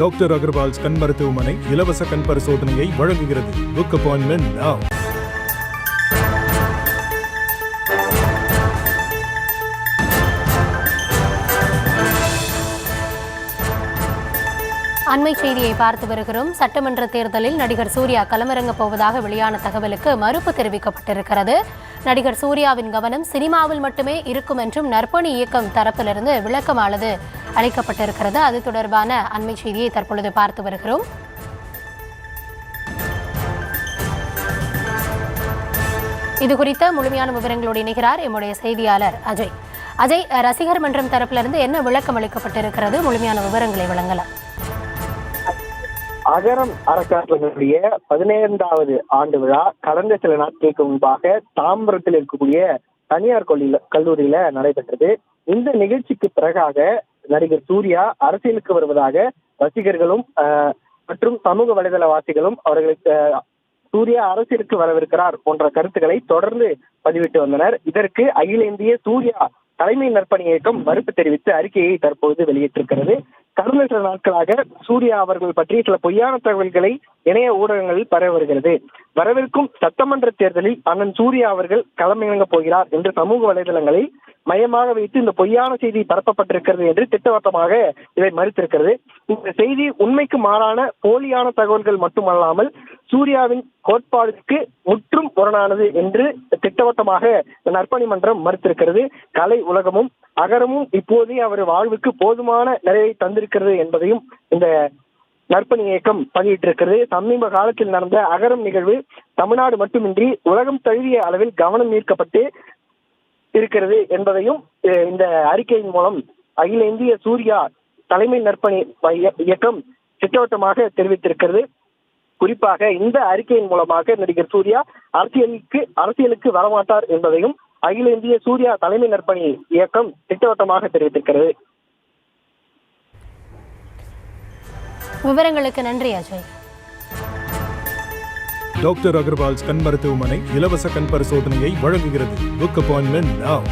Doctor Agarwal's கண் மருத்துவமனை இலவச கண் பரிசோதனையை வழங்குகிறது. புக் அப்பாயின்மெண்ட் நவ் அண்மை செய்தியை பார்த்து வருகிறோம். சட்டமன்ற தேர்தலில் நடிகர் சூர்யா களமிறங்கப் போவதாக வெளியான தகவலுக்கு மறுப்பு தெரிவிக்கப்பட்டிருக்கிறது. நடிகர் சூர்யாவின் கவனம் சினிமாவில் மட்டுமே இருக்கும் என்றும் நற்பணி இயக்கம் தரப்பிலிருந்து விளக்கமானது. அளிக்கப்பட்டிருக்கிறது. அது தொடர்பான அண்மை செய்தியை தற்பொழுது பார்த்து வருகிறோம். இது குறித்த முழுமையான விவரங்களோடு இணைகிறார் எம்முடைய செய்தியாளர் அஜய். அஜய் ரசிகர் மன்றம் தரப்பிலிருந்து என்ன விளக்கம் அளிக்கப்பட்டிருக்கிறது? முழுமையான விவரங்களை வழங்கலாம். அகரம் அறக்கட்டளையினுடைய பதினைந்தாவது ஆண்டு விழா கடந்த சில நாட்களுக்கு முன்பாக தாம்பரத்தில் இருக்கக்கூடிய தனியார் கொல்லியில கல்லூரியில நடைபெற்றது. இந்த நிகழ்ச்சிக்கு பிறகாக நடிகர் சூர்யா அரசியலுக்கு வருவதாக ரசிகர்களும் ஆஹ், மற்றும் சமூக வலைதளவாசிகளும் அவர்களுக்கு சூர்யா அரசியலுக்கு வரவிருக்கிறார் போன்ற கருத்துக்களை தொடர்ந்து பதிவிட்டு வந்தனர். இதற்கு அகில இந்திய சூர்யா தலைமை நற்பணி இயக்கம் மறுப்பு தெரிவித்து அறிக்கையை தற்போது வெளியிட்டிருக்கிறது. கடந்த சில நாட்களாக சூர்யா அவர்கள் பற்றி சில பொய்யான தகவல்களை இணைய ஊடகங்களில் பரவி வருகிறது. வரவிருக்கும் சட்டமன்ற தேர்தலில் அண்ணன் சூர்யா அவர்கள் களமிறங்கப் போகிறார் என்று சமூக வலைதளங்களில் மையமாக வைத்து இந்த பொய்யான செய்தி பரப்பப்பட்டிருக்கிறது என்று திட்டவட்டமாக இதை மறுத்திருக்கிறது. இந்த செய்தி உண்மைக்கு மாறான போலியான தகவல்கள் மட்டுமல்லாமல் சூர்யாவின் கோட்பாடுக்கு முற்றும் முரணானது என்று திட்டவட்டமாக நற்பணி மன்றம் மறுத்திருக்கிறது. கலை உலகமும் அகரமும் இப்போதே அவர் வாழ்வுக்கு போதுமான நிறைவை தந்திருக்கிறது என்பதையும் இந்த நற்பணி இயக்கம் பதிவிட்டிருக்கிறது. சமீப காலத்தில் நடந்த அகரம் நிகழ்வு தமிழ்நாடு மட்டுமின்றி உலகம் தழுவிய அளவில் கவனம் ஈர்க்கப்பட்டு இருக்கிறது என்பதையும் இந்த அறிக்கையின் மூலம் அகில இந்திய சூர்யா தலைமை நற்பணி இயக்கம் திட்டவட்டமாக தெரிவித்திருக்கிறது. குறிப்பாக இந்த அறிக்கையின் மூலமாக நடிகர் சூர்யா அரசியலுக்கு அரசியலுக்கு வரமாட்டார் என்பதையும் அகில இந்திய சூர்யா தலைமை நற்பணி இயக்கம் திட்டவட்டமாக தெரிவித்திருக்கிறது. விவரங்களுக்கு நன்றி அஜய். டாக்டர் அகர்வால்ஸ் கண் மருத்துவமனை இலவச கண் பரிசோதனையை வழங்குகிறது. Book appointment